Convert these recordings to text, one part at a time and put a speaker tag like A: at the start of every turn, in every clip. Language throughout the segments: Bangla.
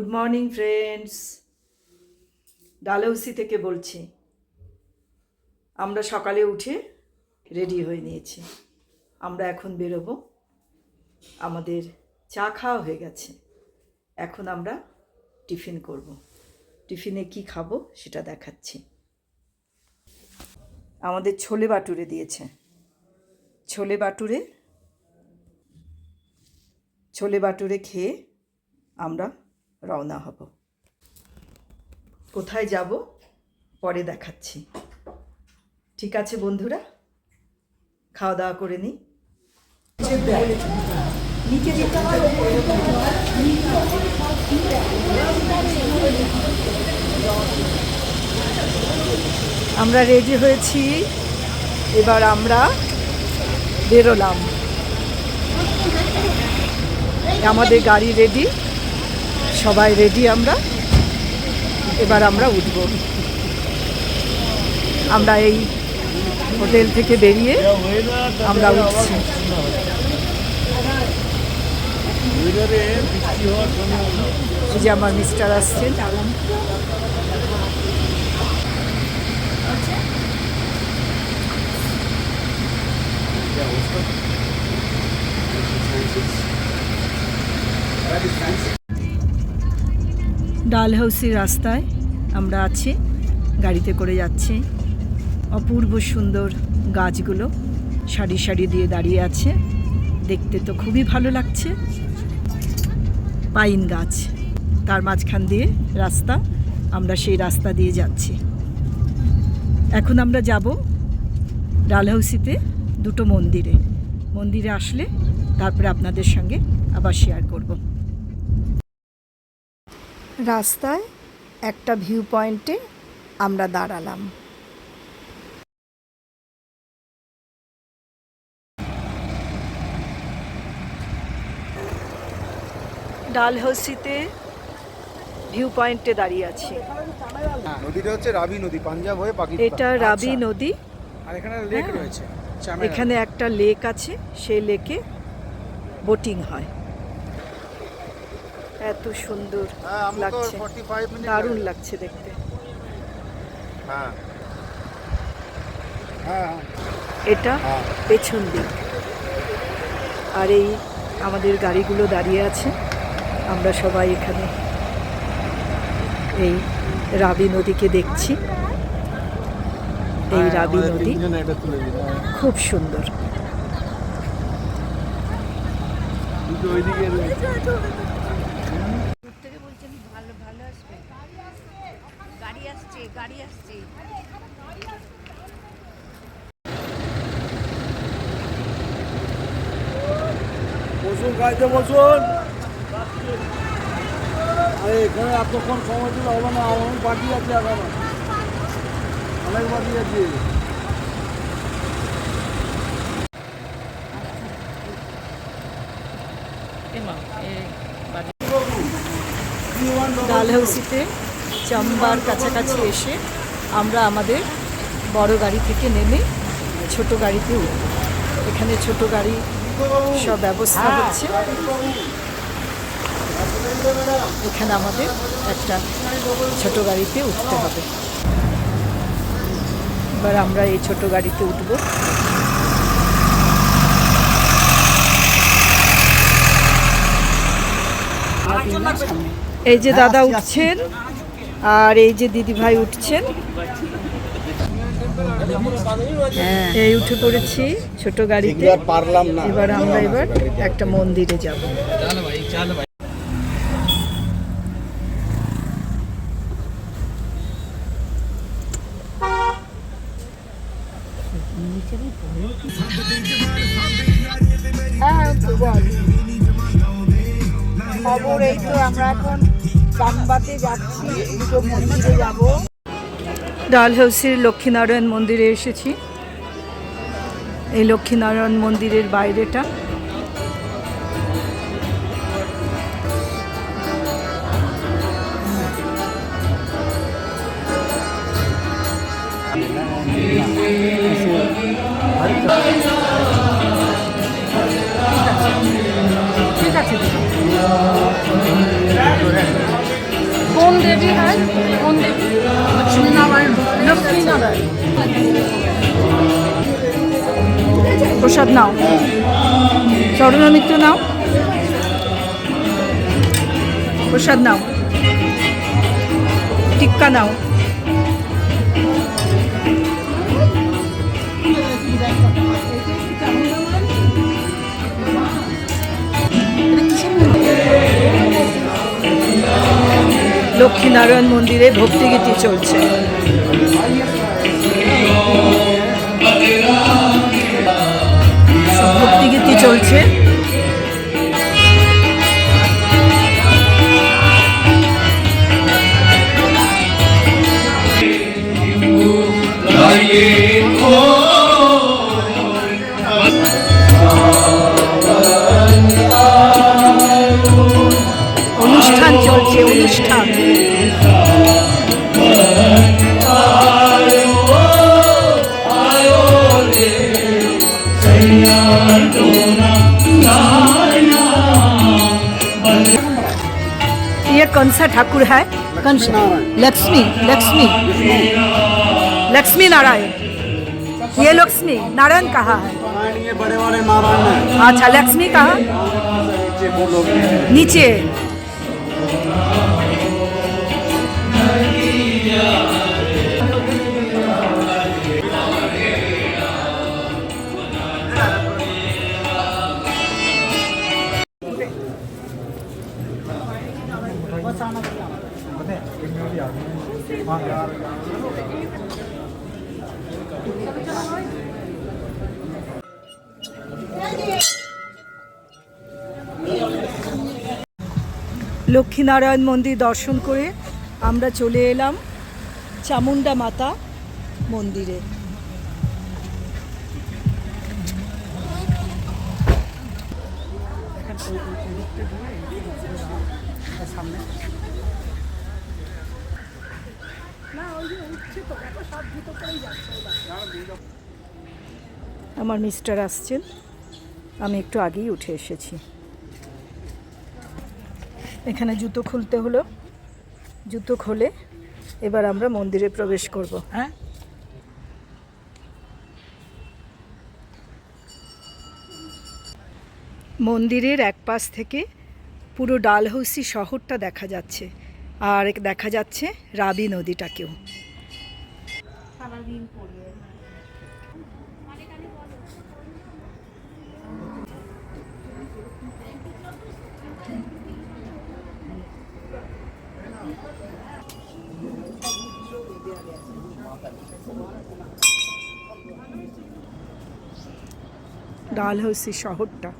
A: গুড মর্নিং ফ্রেন্ডস ডালহৌসি থেকে বলছি। আমরা সকালে উঠে রেডি হয়ে নিয়েছি। আমরা এখন বেরোবো। আমাদের চা খাওয়া হয়ে গেছে। এখন আমরা টিফিন করব। টিফিনে কি খাব সেটা দেখাচ্ছি। আমাদের ছোলে বাটুরে দিয়েছে। ছোলে বাটুরে ছোলে বাটুরে খেয়ে আমরা রওনা হব। কোথায় যাব পরে দেখাচ্ছি। ঠিক আছে বন্ধুরা, খাওয়া দাওয়া করে নিই। আমরা রেডি হয়েছি। এবার আমরা বেরোলাম। আমাদের গাড়ি রেডি। সবাই রেডি আমরা। এবার আমরা উঠব। আমরা এই হোটেল থেকে বেরিয়ে আমরা উঠছি। যে আমার মিস্টার আসছেন। ডালহাউসির রাস্তায় আমরা আছি, গাড়িতে করে যাচ্ছি। অপূর্ব সুন্দর গাছগুলো সারি সারি দিয়ে দাঁড়িয়ে আছে। দেখতে তো খুবই ভালো লাগছে। পাইন গাছ, তার মাঝখান দিয়ে রাস্তা, আমরা সেই রাস্তা দিয়ে যাচ্ছি। এখন আমরা যাব ডালহাউসিতে দুটো মন্দিরে। মন্দিরে আসলে তারপরে আপনাদের সঙ্গে আবার শেয়ার করব। রাস্তায় একটা ভিউ পয়েন্টে আমরা দাঁড়ালাম। ডালহৌসিতে ভিউ পয়েন্টে দাঁড়িয়ে আছি।
B: নদীটা হচ্ছে রাবি নদী পাঞ্জাব হয়ে পাকিস্তান।
A: এটা রাবি
B: আচ্ছা।
A: নদী।
B: আর এখানে লেক
A: হ্যাঁ।
B: রয়েছে
A: এখানে একটা লেক আছে সেই লেকে বোটিং হয়। এত সুন্দর
B: হ্যাঁ,
A: লাগছে।
B: 45
A: দারুণ লাগছে দেখতে।
B: হ্যাঁ। হ্যাঁ
A: এটা। পেছন দিক। আর এই আমাদের গাড়িগুলো দাঁড়িয়ে আছে। আমরা সবাই এখানে এই রাবি নদীকে দেখছি। এই রাবি নদী। খুব সুন্দর।
B: ওইদিকে রয়েছে।
C: থেকে বলছেন ভালো ভালো আসবে গাড়ি আসছে গাড়ি আসছে
D: বসুন গাড়িতে বসুন। আরে এখানে এতক্ষণ সময় দিলে হবে না অনেক বাকি আছে এখনও। অনেক বাকি আছে।
A: ডালহাউসিতে চাম্বার কাছাকাছি এসে আমরা আমাদের বড় গাড়ি থেকে নেমে ছোট গাড়িতে উঠব। এখানে ছোট গাড়ি সব ব্যবস্থা হচ্ছে। এখানে আমাদের একটা ছোট গাড়িতে উঠতে হবে। এবার আমরা এই ছোট গাড়িতে উঠবো। এই যে দাদা উঠছেন। আর এই যে দিদি ভাই উঠছেন এই উঠে পড়েছি ছোট গাড়িতে।
B: পারলাম না।
A: এবার আমরা এবার একটা মন্দিরে যাব।
C: খবর এই তো আমরা এখন চানবাতে যাচ্ছি দুটো মন্দিরে যাব।
A: ডালহৌসির লক্ষ্মীনারায়ণ মন্দিরে এসেছি। এই লক্ষ্মীনারায়ণ মন্দিরের বাইরেটা। ঠিক আছে।
E: কোন দেবী হয়? কোন দেবী? লক্ষ্মীনারায়ণ। লক্ষ্মীনারায়ণ।
A: প্রসাদ নাও। চরণমিত্র নাও। প্রসাদ নাও। টিক্কা নাও। লক্ষ্মীনারায়ণ মন্দিরে ভক্তিগীতি চলছে। ভক্তিগীতি চলছে। অনুষ্ঠান চলছে অনুষ্ঠান ये कौन सा ठाकुर है कौन सा लक्ष्मी लक्ष्मी लक्ष्मी नारायण ये लक्ष्मी नारायण कहाँ है
D: ये बड़े बड़े नारायण है
A: अच्छा लक्ष्मी कहाँ नीचे লক্ষ্মীনারায়ণ মন্দির দর্শন করে আমরা চলে এলাম। চামুন্ডা মাতা মন্দিরে। আমার মিস্টার আসছেন। আমি একটু আগেই উঠে এসেছি। এখানে জুতো খুলতে হলো। জুতো খুলে এবার আমরা মন্দিরে প্রবেশ করব। হ্যাঁ? মন্দিরের এক পাশ থেকে পুরো ডালহৌসি শহরটা দেখা যাচ্ছে আর দেখা যাচ্ছে রাবি নদীটাকেও। ডালহৌসি শহরটা।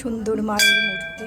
A: সুন্দর মায়ের মূর্তি।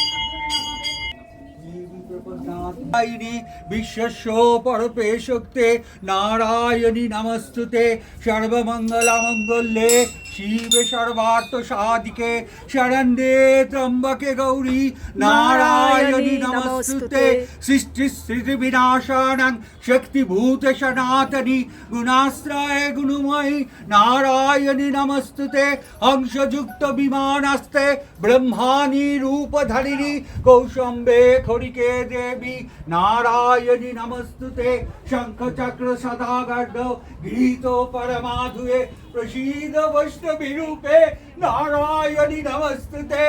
A: নারায়ণী বিশ্বস্য
F: পরপে শক্তে নারায়ণী নমস্তুতে সর্বমঙ্গলা মঙ্গলে শিবে সর্বার্থ সাধিকে শরণে ত্রম্বকে গৌরী নারায়ণী नमस्तुते सृष्टिस्थितिविनाशानं शक्तिभूते सनातनी गुणाश्रय गुणमयी नारायणी नमस्तुते हंसयुक्त विमानस्ते ब्रह्माणि रूपधरिणी कौशम्बे खरिके देवी नारायणी नमस्तुते शङ्खचक्र सदागर्ध गृहीत परमाधुये प्रसीद वैष्णविरूपे नारायणी नमस्तुते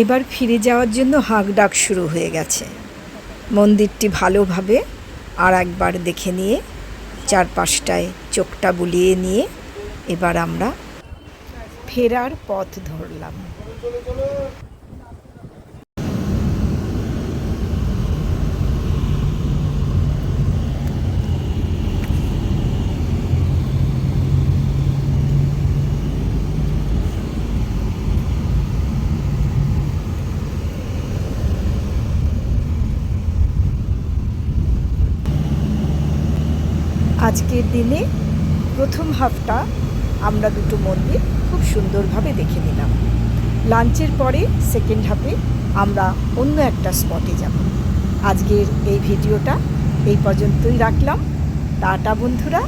A: এবার ফিরে যাওয়ার জন্য হাঁক ডাক শুরু হয়ে গেছে। মন্দিরটি ভালোভাবে আর একবার দেখে নিয়ে, চারপাশটায় চোখটা বুলিয়ে নিয়ে এবার আমরা ফেরার পথ ধরলাম। আজকের দিনে প্রথম হাফটা আমরা দুটো মন্দির খুব সুন্দরভাবে দেখে নিলাম। লাঞ্চের পরে সেকেন্ড হাফে আমরা অন্য একটা স্পটে যাব। আজকের এই ভিডিওটা এই পর্যন্তই রাখলাম। টাটা বন্ধুরা।